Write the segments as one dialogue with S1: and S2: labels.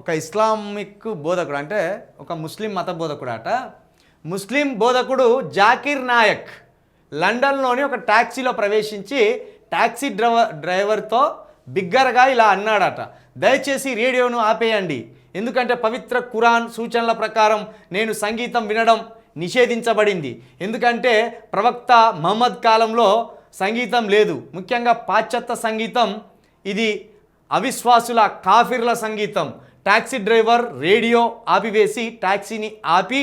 S1: ఒక ఇస్లామిక్ బోధకుడు అంటే ఒక ముస్లిం మత బోధకుడు అట ముస్లిం బోధకుడు జాకిర్ నాయక్ లండన్లోని ఒక ట్యాక్సీలో ప్రవేశించి ట్యాక్సీ డ్రైవర్ డ్రైవర్తో బిగ్గరగా ఇలా అన్నాడట. దయచేసి రేడియోను ఆపేయండి. ఎందుకంటే పవిత్ర ఖురాన్ సూచనల ప్రకారం నేను సంగీతం వినడం నిషేధించబడింది. ఎందుకంటే ప్రవక్త మహమ్మద్ కాలంలో సంగీతం లేదు. ముఖ్యంగా పాశ్చాత్య సంగీతం ఇది అవిశ్వాసుల కాఫిర్ల సంగీతం. టాక్సీ డ్రైవర్ రేడియో ఆపివేసి టాక్సీని ఆపి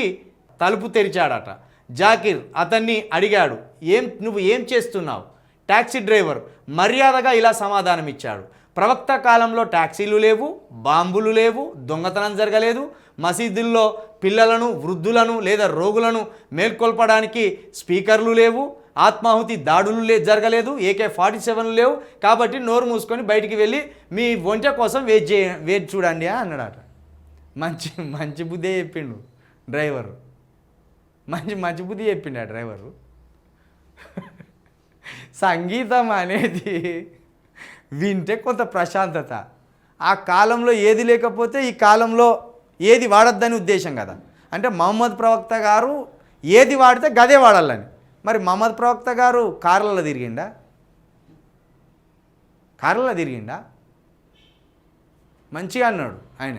S1: తలుపు తెరిచాడట. జాకిర్ అతన్ని అడిగాడు ఏం నువ్వు ఏం చేస్తున్నావు? టాక్సీ డ్రైవర్ మర్యాదగా ఇలా సమాధానం ఇచ్చాడు ప్రవక్త కాలంలో ట్యాక్సీలు లేవు బాంబులు లేవు దొంగతనం జరగలేదు. మసీదుల్లో పిల్లలను వృద్ధులను లేదా రోగులను మేల్కొల్పడానికి స్పీకర్లు లేవు ఆత్మాహుతి దాడులు లే జరగలేదు ఏకే ఫార్టీ సెవెన్లు లేవు. కాబట్టి నోరు మూసుకొని బయటికి వెళ్ళి మీ వంట కోసం వెయిట్ చేయ వెయిట్ చూడండి అన్నాడట. మంచి మంచి బుద్ధి చెప్పిండు డ్రైవరు. మంచి మంచి బుద్ధి చెప్పిండు ఆ డ్రైవరు. సంగీతం అనేది వింటే కొంత ప్రశాంతత. ఆ కాలంలో ఏది లేకపోతే ఈ కాలంలో ఏది వాడొద్దని ఉద్దేశం కదా. అంటే మహమ్మద్ ప్రవక్త గారు ఏది వాడితే గదే వాడాలని. మరి మహమ్మద్ ప్రవక్త గారు కార్లలో తిరిగిండా? కార్లలో తిరిగిండా? మంచిగా అన్నాడు ఆయన.